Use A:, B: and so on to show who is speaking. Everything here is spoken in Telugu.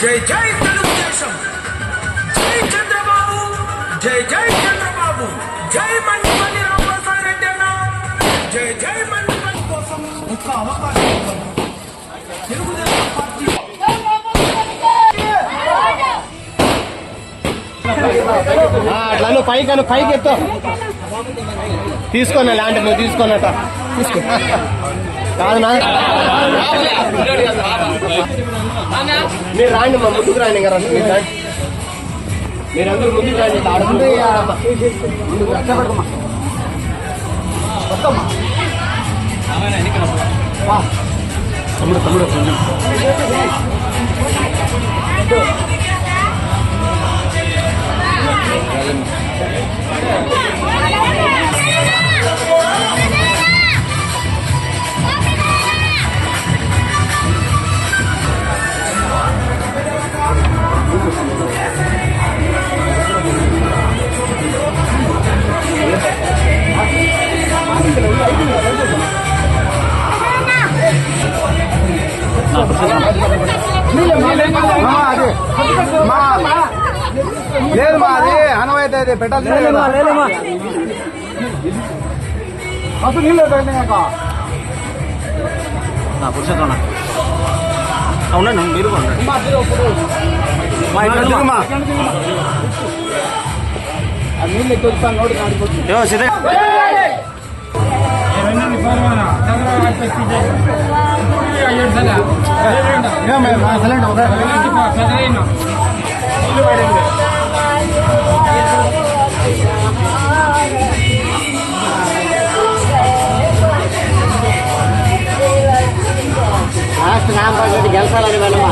A: జై జై తెలుగుదేశం జై చంద్రబాబు జై జై చంద్రబాబు జై మండిపల్లి రామప్రసాద్ రెడ్డి అన్న జై జై మండిపల్లి కోసం ఒక్క అవకాశం ఇవ్వండి. తెలుగుదేశం పార్టీ
B: అట్లా నువ్వు పైకి నువ్వు పైకి ఎత్తు తీసుకున్నా ల్యాండ్ నువ్వు తీసుకున్నట్ట తీసుకో కాదు నా మీరు రాండి మా ముందుకు రాండి ఇంకా రండి మీరు రాండి మీరందరూ ముందుకు రాండి ఇట్లా ఆడుకుంటూ ముందుకు రచ్చబడకమ్మా వద్దమ్మా. వా. తమ్ముడు తమ్ముడు కొంచెం
C: లేదు మా అది అనవైతే అది పెట్టాల్సిందేమా అసలు నీళ్ళు పెట్టినాక
B: అవునండి మీరు
C: నీళ్ళు
B: సిద్ధ లాస్ట్ నామపల్లి గెలిచాలని వెళ్ళమా